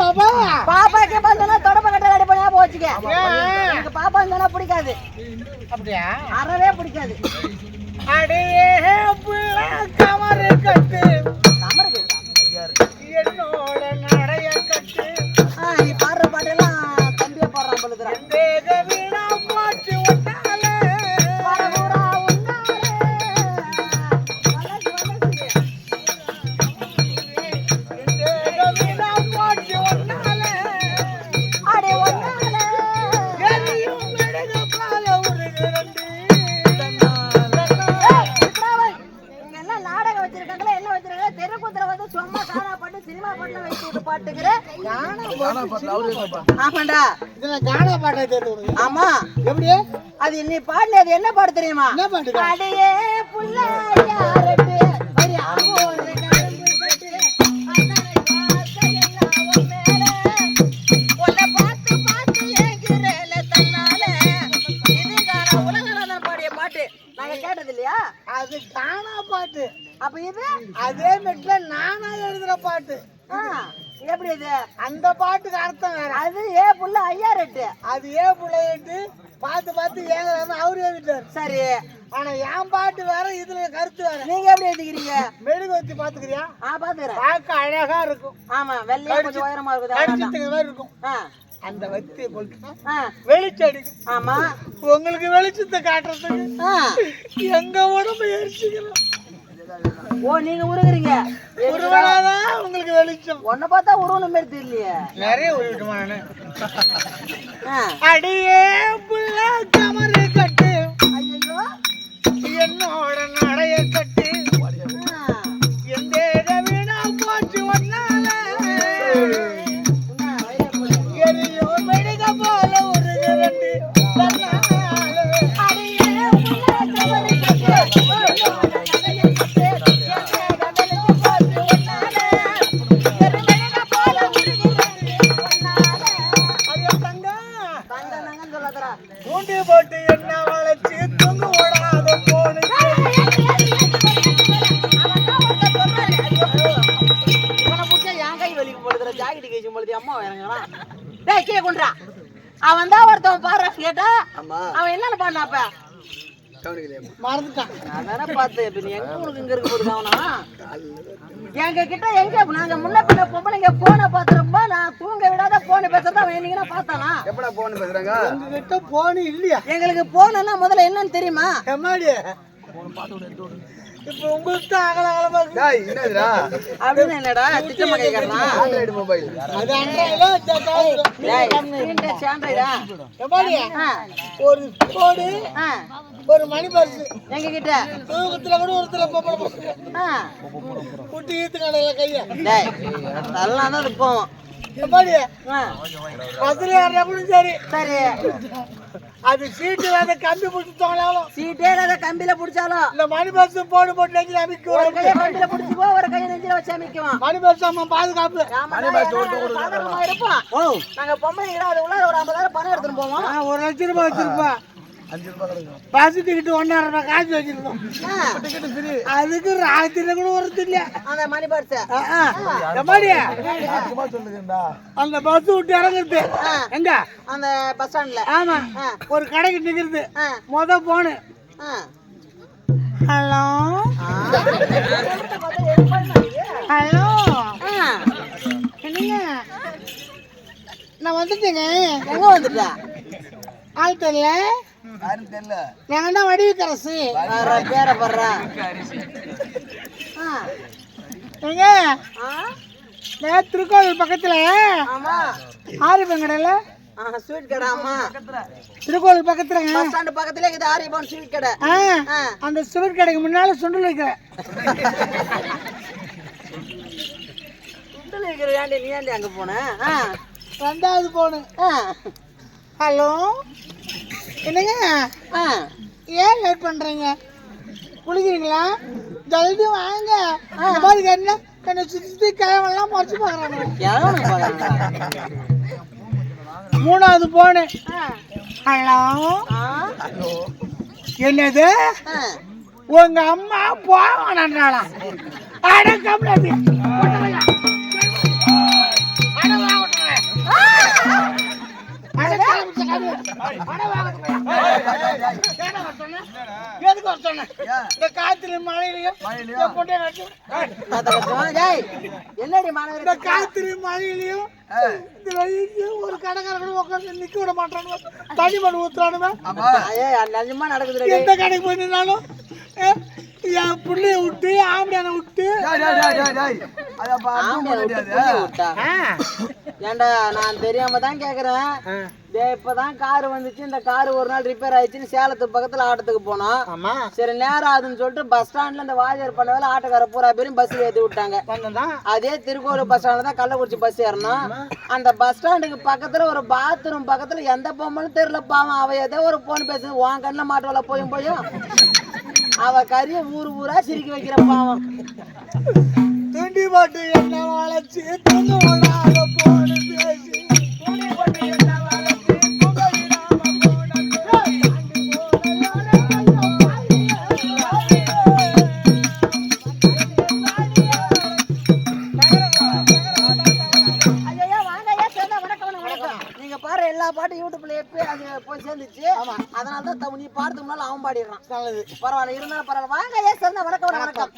பாப்பா. பார்த்தா தொடப்ப கட்ட ரெடி பண்ணியா போச்சுக்க? எனக்கு பாப்பா சொன்னா பிடிக்காது. அப்படியா? அறவே பிடிக்காது. அடியே புள்ள கமரு கேட்டா. ஆமாண்டா. இதுல கானா பாட்டை தெரிஞ்சு ஆமா. எப்படி? அது நீ பாடல அது என்ன பாட்டு தெரியுமா? என்ன பாட்டு? அடியே புள்ள இல்லையா அது கானா பாட்டு. அப்ப இது? அதே மெட்ல நானா எழுதுற பாட்டு. எப்படி இது? அந்த பாட்டுக்கு அர்த்தம் வேற. அது ஏ புள்ள ஐயா ரெட்டு. அது ஏன் பிள்ளைட்டு பார்த்து பார்த்து ஏங்கலாம அவரு எழுதிட்டாரு. சரி. ஆனா என் பாட்டு வேற இதுல கருத்து வேற. நீங்க எப்படி எழுதிக்கிறீங்க? மெழுகு வச்சு பாத்துக்கிறியா ஆ பாத்துக்கிறேன் பார்க்க அழகா இருக்கும். ஆமா வெள்ளையா கொஞ்சம் உயரமா இருக்குது அவ்வளவுதான். கடிச்சிட்டுங்க மாதிரி இருக்கும். அந்த வத்தியை கொளுத்து ஆ. வெளிச்சம் அடிக்கும். ஆமா. உங்களுக்கு வெளிச்சத்தை காட்டுறதுக்கு. எங்க உடம்பு எரிச்சுக்கிறோம். ஓ நீங்க உருகுறீங்க. ஒருவேளைதான் உங்களுக்கு வெளிச்சம். உன்னை பார்த்தா உருவன மாதிரி தெரியலையே. நிறைய உருவிட்டுமா. அடியே அவன் தான் ஒருத்தன் பாடுற கேட்டா? அவன் என்னன்னு பாடினா அப்ப? மறந்துட்டான். நான் தானே பார்த்தேன். இப்ப நீ எங்க உனக்கு இங்க இருக்க போகுது அவனா? எங்க கிட்ட எங்க நாங்க முன்ன பின்ன பொம்பளைங்க போனை பாத்துருப்பா நான் தூங்க விடாத போனை பேசுறத அவன் பார்த்தானா? உங்ககிட்ட போனு இல்லையா? எங்களுக்கு போனா முதல்ல என்னன்னு தெரியுமா? எம்மாடி? இப்ப உங்களுக்கு தான் அகல அகலமா அப்படின்னு என்னடா திட்டமா கேட்கறா அது அன்றையில டேய் screen touch Android ஆ? எம்மாடி? ஆ, ஒரு கோடு ஆ, ஒரு மணி பரிசு எங்க கிட்ட தூக்கத்துல கூட ஒருத்தர ஆ. குட்டி ஈத்து கடையில கைய. டேய் அதெல்லாம் தான் எம்மாடி? ஆ, பஸ்ல கூட சரி. சரி. அது சீட்டு வேற கம்பி பிடிச்சி தோணாலும் சீட்டே இல்லாத கம்பியில புடிச்சாலும். இந்த மணி பஸ் போடு போட்டு நெஞ்சு ஒரு அமைக்கும் கையை கம்பியில புடிச்சுக்கோ ஒரு கையை நெஞ்சில வச்சு அமைக்குவான். மணி பஸ் அம்மா பாதுகாப்பு. சாதாரணமா இருப்போம். ஓ. நாங்க பொம்பளைங்க அது உள்ள ஒரு ஐம்பதாயிரம் பணம் எடுத்துட்டு போவோம். ஒரு லட்ச ரூபாய் வச்சிருப்பா. பஸ் டிக்கெட் ஒன்னாயிரம் ரூபாய் காசு வச்சிருக்கோம். ஆ, அதுக்கு ராத்திரில கூட வரது இல்ல. அந்த பஸ் விட்டு இறங்குறது. எங்க? அந்த பஸ் ஸ்டாண்ட்ல ஆமா. ஒரு கடைக்கு நிக்கிறது. மொத போனு. ஹலோ. ஹலோ என்னங்க? நான் வந்துட்டேங்க. எங்க வந்துட்டா? ஆள் தெரியல. நாங்க தான் வடிவுக்கரசு. பேர படுறா ஆ, எங்க? திருக்கோவில் பக்கத்துல ஆமா. ஆறு பெங்கடையில. ஆ, ஸ்வீட் கடை ஆமா. திருக்கோவில் பக்கத்துலங்க பஸ் ஸ்டாண்ட் பக்கத்துல இருக்குது ஆரியபவன் ஸ்வீட் கடை. அந்த சுவர் கடைக்கு முன்னால சுண்டல் சுண்டல் இருக்கிற ஏன்டி நீ ஏன்டி அங்க போன? ரெண்டாவது போனு. ஹலோ? என்னங்க? ஆ. ஏன் லேட் பண்றீங்க? குளிக்கிறீங்களா? ஜல்தி வாங்க. மாதிரி என்ன? என்னை சுத்தி கிழவெல்லாம் மறைச்சு பாக்குறாங்க? மூணாவது போனு ஹலோ? என்னது. உங்க அம்மா போவானாலாம் அட எதுக்கு வர சொன்ன? இந்த காத்துலயும் மழையிலயும் என்னடி இந்த மழையிலயும் இந்த வெயிலையும் ஒரு கடைக்காரங்களும் உட்காந்து நிக்க விட மாட்டானுங்க தனி மண் ஊத்துறானுங்க நிஜமா எந்த கடைக்கு போய் நின்னாலும் என் பிள்ளைய விட்டு ஆம்படியான விட்டு ஏன்டா நான் தெரியாம தான் கேக்குறேன். டேய் இப்பதான் கார் வந்துச்சு. இந்த கார் ஒரு நாள் ரிப்பேர் ஆயிடுச்சுன்னு சேலத்து பக்கத்துல ஆட்டத்துக்கு போனோம். ஆமா. சரி நேரம் ஆகுதுன்னு சொல்லிட்டு பஸ் ஸ்டாண்ட்ல இந்த வாஜர் பண்ண வேலை ஆட்டோக்கார பூரா பேரும் பஸ் ஏத்தி விட்டாங்க. அதே திருக்கோவில் பஸ் ஸ்டாண்ட்ல தான் கள்ளக்குறிச்சி பஸ் ஏறணும். அந்த பஸ் ஸ்டாண்டுக்கு பக்கத்துல ஒரு பாத்ரூம் பக்கத்துல எந்த பொம்மனும் தெரியல பாவம். அவ ஏதோ ஒரு போன் பேசுது. உன் கண்ணில் மாட்டவள போயும் போயும். அவ கறிய ஊரு ஊரா சிரிக்க வைக்கிற பாவம். துண்டி பாட்டு என்ன வளர்ச்சி தூங்க போன பேசி. எல்லா பாட்டும் யூடியூப்ல எப்போ போய் சேர்ந்துச்சு. அதனால தான் நீ பாடுறதுக்கு முன்னால அவன் பாடிடுறான். பரவாயில்ல இருந்தாலும் பரவாயில்ல. வாங்க ஐயா சேர்ந்தா வணக்கம். வணக்கம்.